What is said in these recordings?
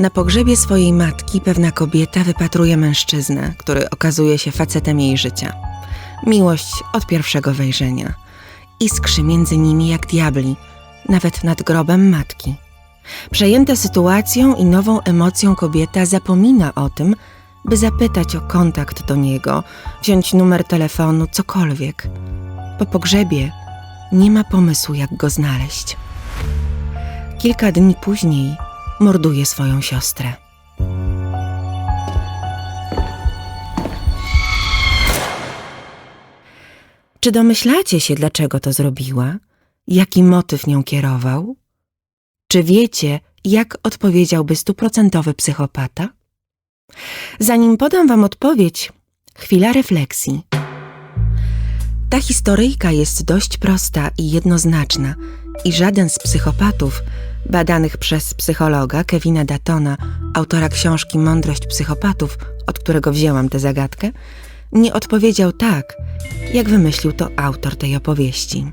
Na pogrzebie swojej matki pewna kobieta wypatruje mężczyznę, który okazuje się facetem jej życia. Miłość od pierwszego wejrzenia. Iskrzy między nimi jak diabli, nawet nad grobem matki. Przejęta sytuacją i nową emocją kobieta zapomina o tym, by zapytać o kontakt do niego, wziąć numer telefonu, cokolwiek. Po pogrzebie nie ma pomysłu, jak go znaleźć. Kilka dni później morduje swoją siostrę. Czy domyślacie się, dlaczego to zrobiła? Jaki motyw nią kierował? Czy wiecie, jak odpowiedziałby stuprocentowy psychopata? Zanim podam wam odpowiedź, chwila refleksji. Ta historyjka jest dość prosta i jednoznaczna i żaden z psychopatów badanych przez psychologa Kevina Datona, autora książki Mądrość psychopatów, od którego wzięłam tę zagadkę, nie odpowiedział tak, jak wymyślił to autor tej opowieści.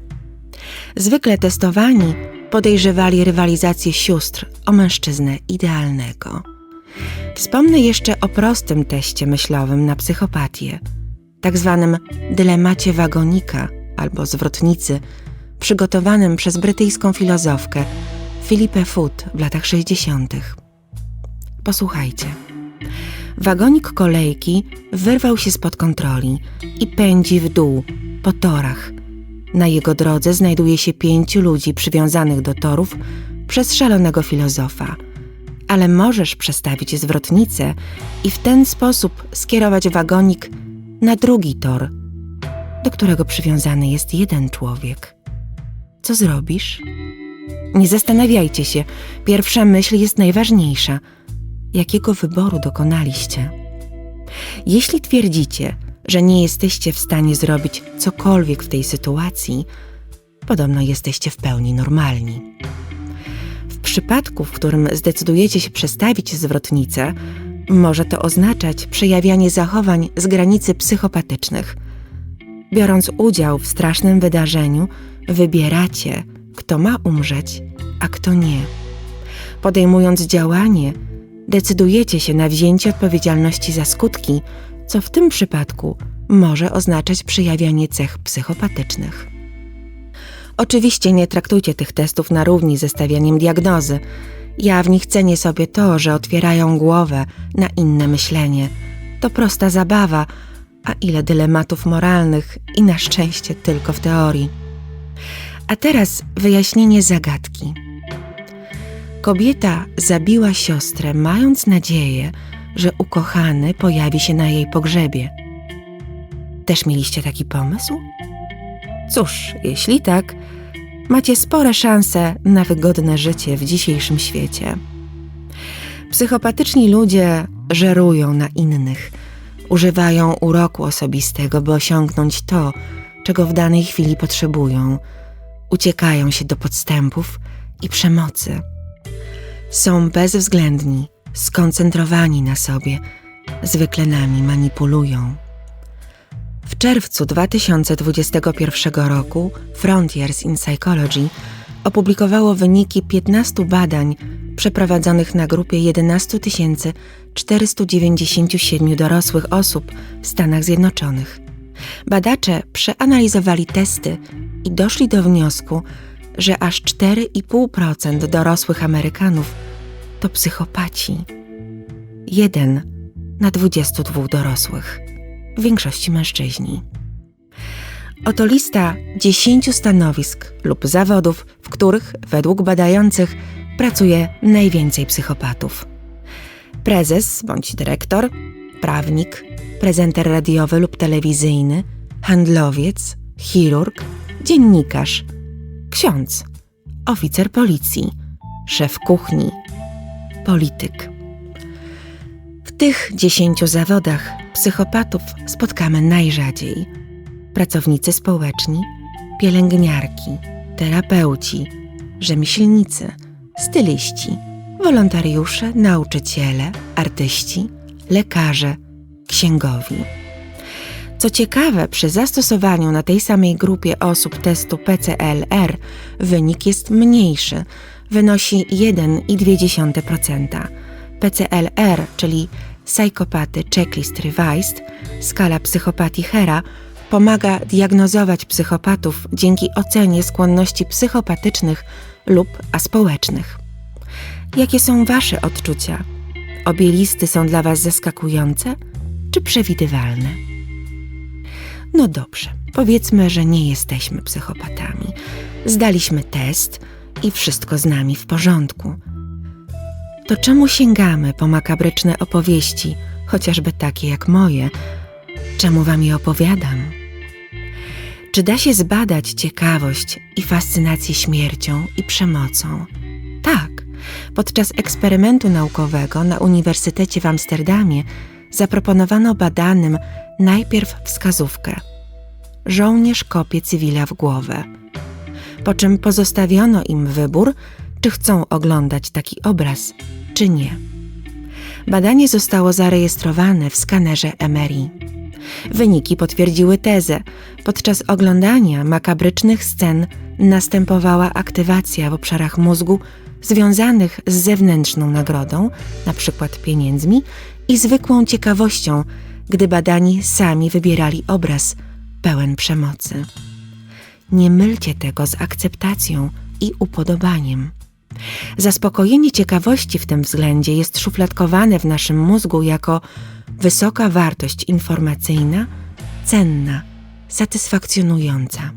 Zwykle testowani podejrzewali rywalizację sióstr o mężczyznę idealnego. Wspomnę jeszcze o prostym teście myślowym na psychopatię, tak zwanym dylemacie wagonika albo zwrotnicy, przygotowanym przez brytyjską filozofkę Philipę Foot w latach 60. Posłuchajcie. Wagonik kolejki wyrwał się spod kontroli i pędzi w dół, po torach. Na jego drodze znajduje się pięciu ludzi przywiązanych do torów przez szalonego filozofa. Ale możesz przestawić zwrotnicę i w ten sposób skierować wagonik na drugi tor, do którego przywiązany jest jeden człowiek. Co zrobisz? Nie zastanawiajcie się, pierwsza myśl jest najważniejsza. Jakiego wyboru dokonaliście? Jeśli twierdzicie, że nie jesteście w stanie zrobić cokolwiek w tej sytuacji, podobno jesteście w pełni normalni. W przypadku, w którym zdecydujecie się przestawić zwrotnicę, może to oznaczać przejawianie zachowań z granicy psychopatycznych. Biorąc udział w strasznym wydarzeniu, wybieracie, kto ma umrzeć, a kto nie. Podejmując działanie, decydujecie się na wzięcie odpowiedzialności za skutki, co w tym przypadku może oznaczać przejawianie cech psychopatycznych. Oczywiście nie traktujcie tych testów na równi ze stawianiem diagnozy. Ja w nich cenię sobie to, że otwierają głowę na inne myślenie. To prosta zabawa, a ile dylematów moralnych i na szczęście tylko w teorii. A teraz wyjaśnienie zagadki. Kobieta zabiła siostrę, mając nadzieję, że ukochany pojawi się na jej pogrzebie. Też mieliście taki pomysł? Cóż, jeśli tak, macie spore szanse na wygodne życie w dzisiejszym świecie. Psychopatyczni ludzie żerują na innych, używają uroku osobistego, by osiągnąć to, czego w danej chwili potrzebują. Uciekają się do podstępów i przemocy. Są bezwzględni, skoncentrowani na sobie, zwykle nami manipulują. W czerwcu 2021 roku Frontiers in Psychology opublikowało wyniki 15 badań przeprowadzonych na grupie 11 497 dorosłych osób w Stanach Zjednoczonych. Badacze przeanalizowali testy i doszli do wniosku, że aż 4,5% dorosłych Amerykanów to psychopaci. Jeden na 22 dorosłych, w większości mężczyźni. Oto lista 10 stanowisk lub zawodów, w których, według badających, pracuje najwięcej psychopatów. Prezes bądź dyrektor, prawnik, prezenter radiowy lub telewizyjny, handlowiec, chirurg, dziennikarz, ksiądz, oficer policji, szef kuchni, polityk. W tych dziesięciu zawodach psychopatów spotkamy najrzadziej. Pracownicy społeczni, pielęgniarki, terapeuci, rzemieślnicy, styliści, wolontariusze, nauczyciele, artyści, lekarze, księgowi. Co ciekawe, przy zastosowaniu na tej samej grupie osób testu PCLR wynik jest mniejszy, wynosi 1,2%. PCLR, czyli Psychopathy Checklist Revised, skala psychopatii Hera, pomaga diagnozować psychopatów dzięki ocenie skłonności psychopatycznych lub aspołecznych. Jakie są Wasze odczucia? Obie listy są dla Was zaskakujące czy przewidywalne? No dobrze, powiedzmy, że nie jesteśmy psychopatami. Zdaliśmy test i wszystko z nami w porządku. To czemu sięgamy po makabryczne opowieści, chociażby takie jak moje? Czemu Wam je opowiadam? Czy da się zbadać ciekawość i fascynację śmiercią i przemocą? Tak. Podczas eksperymentu naukowego na Uniwersytecie w Amsterdamie zaproponowano badanym najpierw wskazówkę. Żołnierz kopie cywila w głowę. Po czym pozostawiono im wybór, czy chcą oglądać taki obraz, czy nie. Badanie zostało zarejestrowane w skanerze MRI. Wyniki potwierdziły tezę. Podczas oglądania makabrycznych scen następowała aktywacja w obszarach mózgu związanych z zewnętrzną nagrodą, np. pieniędzmi, i zwykłą ciekawością, gdy badani sami wybierali obraz pełen przemocy. Nie mylcie tego z akceptacją i upodobaniem. Zaspokojenie ciekawości w tym względzie jest szufladkowane w naszym mózgu jako wysoka wartość informacyjna, cenna, satysfakcjonująca.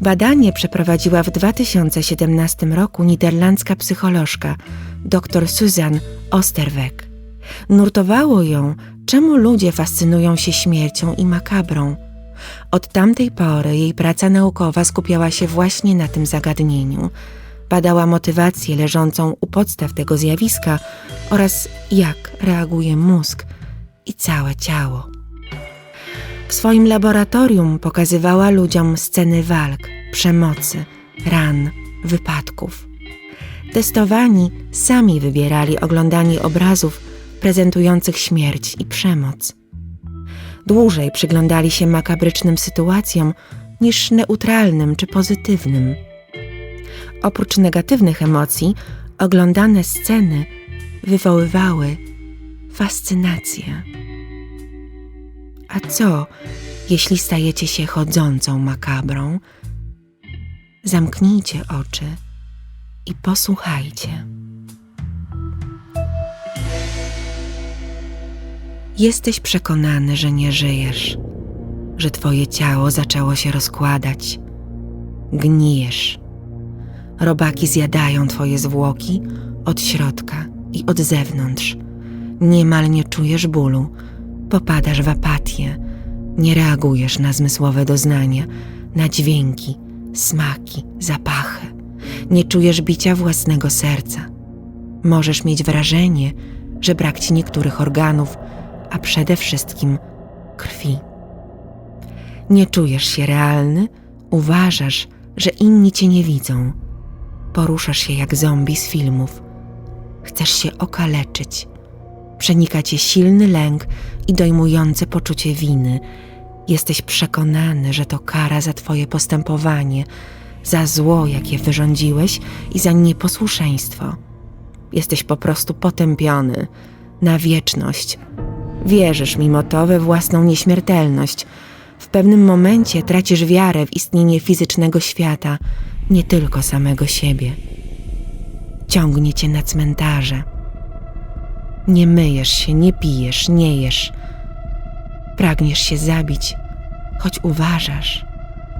Badanie przeprowadziła w 2017 roku niderlandzka psycholożka dr Susan Osterweg. Nurtowało ją, czemu ludzie fascynują się śmiercią i makabrą. Od tamtej pory jej praca naukowa skupiała się właśnie na tym zagadnieniu. Badała motywację leżącą u podstaw tego zjawiska oraz jak reaguje mózg i całe ciało. W swoim laboratorium pokazywała ludziom sceny walk, przemocy, ran, wypadków. Testowani sami wybierali oglądanie obrazów prezentujących śmierć i przemoc. Dłużej przyglądali się makabrycznym sytuacjom niż neutralnym czy pozytywnym. Oprócz negatywnych emocji, oglądane sceny wywoływały fascynację. A co, jeśli stajecie się chodzącą makabrą? Zamknijcie oczy i posłuchajcie. Jesteś przekonany, że nie żyjesz, że twoje ciało zaczęło się rozkładać. Gnijesz. Robaki zjadają twoje zwłoki od środka i od zewnątrz. Niemal nie czujesz bólu, popadasz w apatię, nie reagujesz na zmysłowe doznania, na dźwięki, smaki, zapachy. Nie czujesz bicia własnego serca. Możesz mieć wrażenie, że brak ci niektórych organów, a przede wszystkim krwi. Nie czujesz się realny, uważasz, że inni cię nie widzą. Poruszasz się jak zombie z filmów. Chcesz się okaleczyć. Przenika cię silny lęk i dojmujące poczucie winy. Jesteś przekonany, że to kara za twoje postępowanie, za zło, jakie wyrządziłeś i za nieposłuszeństwo. Jesteś po prostu potępiony na wieczność. Wierzysz mimo to we własną nieśmiertelność. W pewnym momencie tracisz wiarę w istnienie fizycznego świata, nie tylko samego siebie. Ciągnie cię na cmentarze. Nie myjesz się, nie pijesz, nie jesz. Pragniesz się zabić, choć uważasz,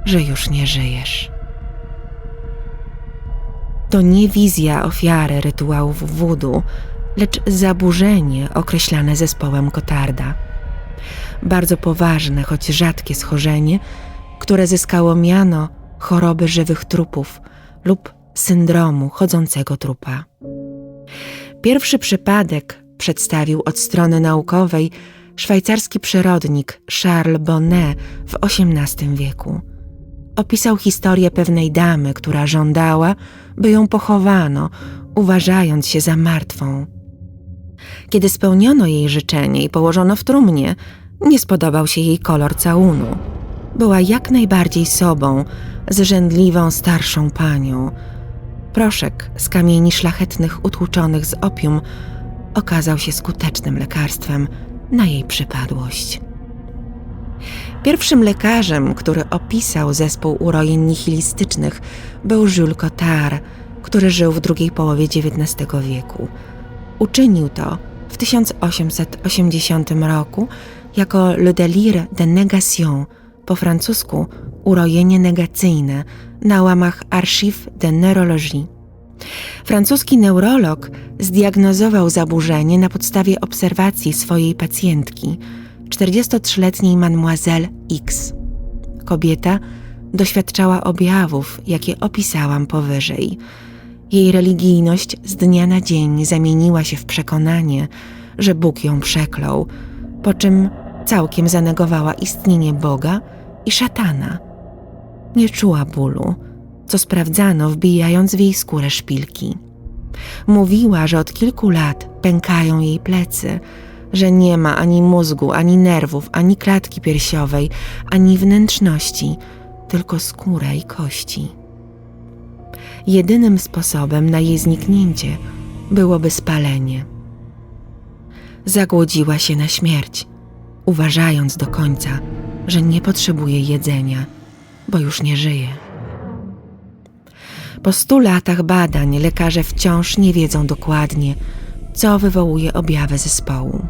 że już nie żyjesz. To nie wizja ofiary rytuałów wudu, lecz zaburzenie określane zespołem Kotarda. Bardzo poważne, choć rzadkie schorzenie, które zyskało miano choroby żywych trupów lub syndromu chodzącego trupa. Pierwszy przypadek przedstawił od strony naukowej szwajcarski przyrodnik Charles Bonnet w XVIII wieku. Opisał historię pewnej damy, która żądała, by ją pochowano, uważając się za martwą. Kiedy spełniono jej życzenie i położono w trumnie, nie spodobał się jej kolor całunu. Była jak najbardziej sobą, zrzędliwą starszą panią. Proszek z kamieni szlachetnych utłuczonych z opium okazał się skutecznym lekarstwem na jej przypadłość. Pierwszym lekarzem, który opisał zespół urojeń nihilistycznych, był Jules Cotard, który żył w drugiej połowie XIX wieku. Uczynił to w 1880 roku jako Le délire de négation, po francusku urojenie negacyjne, na łamach Archives de Neurologie. Francuski neurolog zdiagnozował zaburzenie na podstawie obserwacji swojej pacjentki, 43-letniej Mademoiselle X. Kobieta doświadczała objawów, jakie opisałam powyżej. Jej religijność z dnia na dzień zamieniła się w przekonanie, że Bóg ją przeklął, po czym całkiem zanegowała istnienie Boga i szatana. Nie czuła bólu, co sprawdzano wbijając w jej skórę szpilki. Mówiła, że od kilku lat pękają jej plecy, że nie ma ani mózgu, ani nerwów, ani klatki piersiowej, ani wnętrzności, tylko skóra i kości. Jedynym sposobem na jej zniknięcie byłoby spalenie. Zagłodziła się na śmierć, uważając do końca, że nie potrzebuje jedzenia, bo już nie żyje. Po stu latach badań lekarze wciąż nie wiedzą dokładnie, co wywołuje objawy zespołu.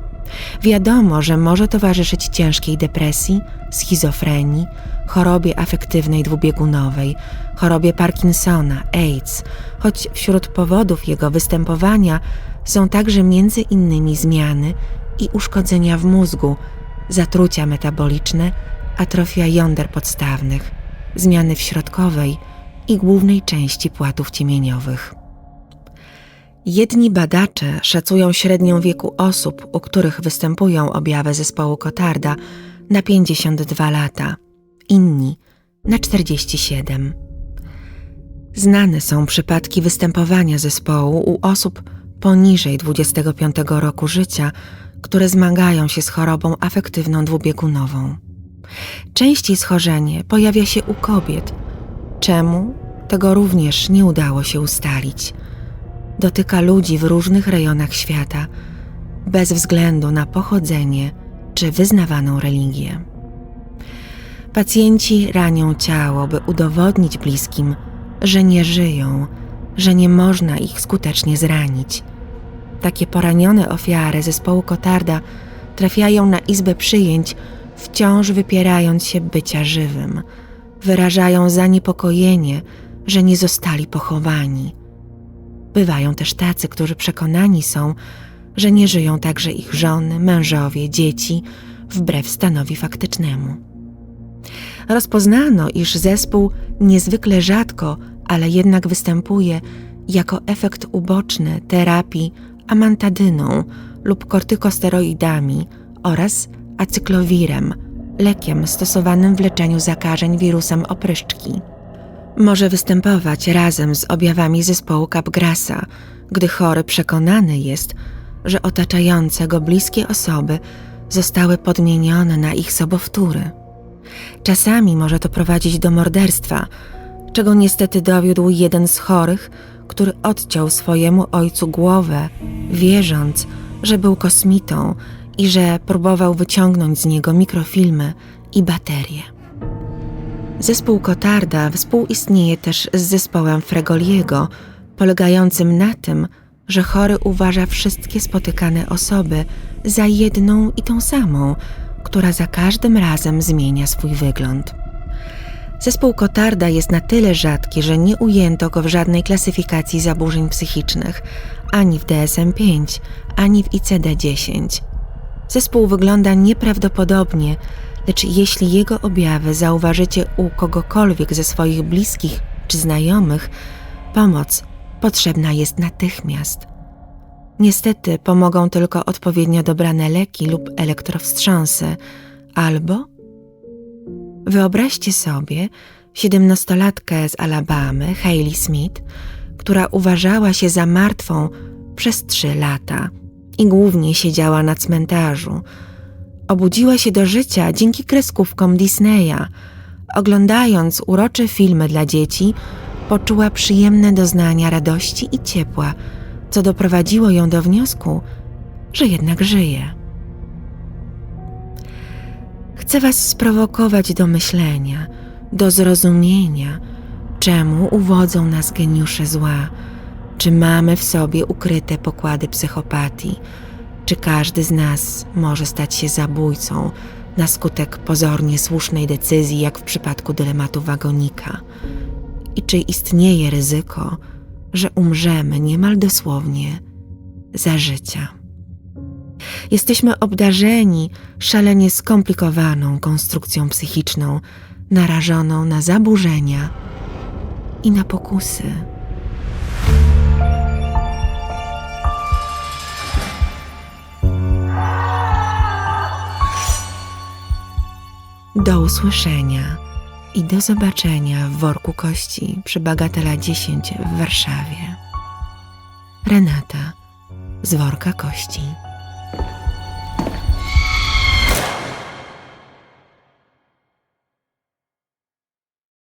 Wiadomo, że może towarzyszyć ciężkiej depresji, schizofrenii, chorobie afektywnej dwubiegunowej, chorobie Parkinsona, AIDS, choć wśród powodów jego występowania są także między innymi zmiany i uszkodzenia w mózgu, zatrucia metaboliczne, atrofia jąder podstawnych, zmiany w środkowej i głównej części płatów ciemieniowych. Jedni badacze szacują średnią wieku osób, u których występują objawy zespołu Kotarda na 52 lata, inni na 47. Znane są przypadki występowania zespołu u osób poniżej 25 roku życia, które zmagają się z chorobą afektywną dwubiegunową. Częściej schorzenie pojawia się u kobiet. Czemu? Tego również nie udało się ustalić. Dotyka ludzi w różnych rejonach świata, bez względu na pochodzenie czy wyznawaną religię. Pacjenci ranią ciało, by udowodnić bliskim, że nie żyją, że nie można ich skutecznie zranić. Takie poranione ofiary zespołu Kotarda trafiają na izbę przyjęć, wciąż wypierając się bycia żywym. Wyrażają zaniepokojenie, że nie zostali pochowani. Bywają też tacy, którzy przekonani są, że nie żyją także ich żony, mężowie, dzieci, wbrew stanowi faktycznemu. Rozpoznano, iż zespół niezwykle rzadko, ale jednak występuje jako efekt uboczny terapii amantadyną lub kortykosteroidami oraz acyklowirem, lekiem stosowanym w leczeniu zakażeń wirusem opryszczki. Może występować razem z objawami zespołu Capgrasa, gdy chory przekonany jest, że otaczające go bliskie osoby zostały podmienione na ich sobowtóry. Czasami może to prowadzić do morderstwa, czego niestety dowiódł jeden z chorych, który odciął swojemu ojcu głowę, wierząc, że był kosmitą i że próbował wyciągnąć z niego mikrofilmy i baterie. Zespół Kotarda współistnieje też z zespołem Fregoliego, polegającym na tym, że chory uważa wszystkie spotykane osoby za jedną i tą samą, która za każdym razem zmienia swój wygląd. Zespół Kotarda jest na tyle rzadki, że nie ujęto go w żadnej klasyfikacji zaburzeń psychicznych, ani w DSM-5, ani w ICD-10. Zespół wygląda nieprawdopodobnie, lecz jeśli jego objawy zauważycie u kogokolwiek ze swoich bliskich czy znajomych, pomoc potrzebna jest natychmiast. Niestety pomogą tylko odpowiednio dobrane leki lub elektrowstrząsy, albo Wyobraźcie sobie siedemnastolatkę z Alabamy, Hayley Smith, która uważała się za martwą przez trzy lata i głównie siedziała na cmentarzu. Obudziła się do życia dzięki kreskówkom Disneya. Oglądając urocze filmy dla dzieci, poczuła przyjemne doznania radości i ciepła, co doprowadziło ją do wniosku, że jednak żyje. Chcę Was sprowokować do myślenia, do zrozumienia, czemu uwodzą nas geniusze zła, czy mamy w sobie ukryte pokłady psychopatii, czy każdy z nas może stać się zabójcą na skutek pozornie słusznej decyzji, jak w przypadku dylematu wagonika, i czy istnieje ryzyko, że umrzemy niemal dosłownie za życia. Jesteśmy obdarzeni szalenie skomplikowaną konstrukcją psychiczną, narażoną na zaburzenia i na pokusy. Do usłyszenia i do zobaczenia w worku kości przy Bagatela 10 w Warszawie. Renata z worka kości.